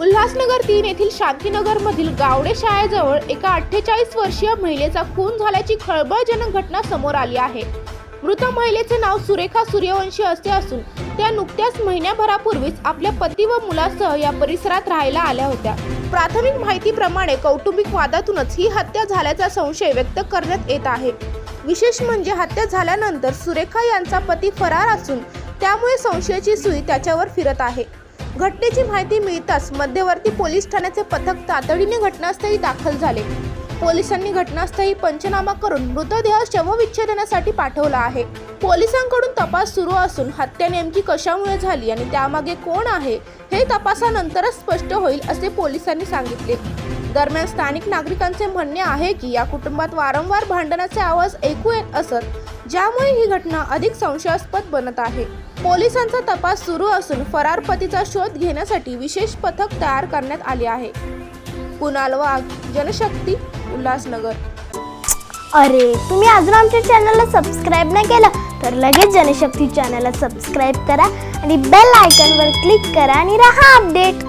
उल्हासनगर तीन येथील शांतीनगरमधील गावडे शाळेजवळ एका अठ्ठेचाळीस वर्षीय महिलेचा खून झाल्याची खळबळजनक घटना समोर आली आहे. मृत महिलेचे नाव सुरेखा सूर्यवंशी असे असून त्या नुकत्याच महिन्याभरापूर्वीच आपल्या पती व मुलासह या परिसरात राहायला आल्या होत्या. प्राथमिक माहितीप्रमाणे कौटुंबिक वादातूनच ही हत्या झाल्याचा संशय व्यक्त करण्यात येत आहे. विशेष म्हणजे हत्या झाल्यानंतर सुरेखा यांचा पती फरार असून त्यामुळे संशयाची सुई त्याच्यावर फिरत आहे. घटनेची माहिती मिळताच मध्यवर्ती पोलीस ठाण्याचे पथक तातडीने घटनास्थळी दाखल झाले. पोलिसांनी घटनास्थळी पंचनामा करून मृतदेह शवविच्छेदनासाठी पाठवला आहे. पोलिसांकडून तपास सुरू असून हत्या नेमकी कशामुळे झाली आणि त्यामागे कोण आहे हे तपासानंतरच स्पष्ट होईल असे पोलिसांनी सांगितले. दरम्यान स्थानिक नागरिकांचे म्हणणे आहे की या कुटुंबात वारंवार भांडणाचे आवाज ऐकू येत असत ज्यामुळे ही घटना अधिक संशयास्पद बनत आहे. पोलिसांचा तपास सुरू असून फरार पतीचा शोध घेण्यासाठी विशेष पथक तयार करण्यात आले आहे. कुणाल वाघ जनशक्ती उल्हासनगर. अरे तुम्ही अजून आमच्या चॅनलला सबस्क्राईब नाही केलं तर लगेच जनशक्ती चॅनलला सबस्क्राईब करा आणि बेल आयकॉनवर क्लिक करा आणि राहा अपडेट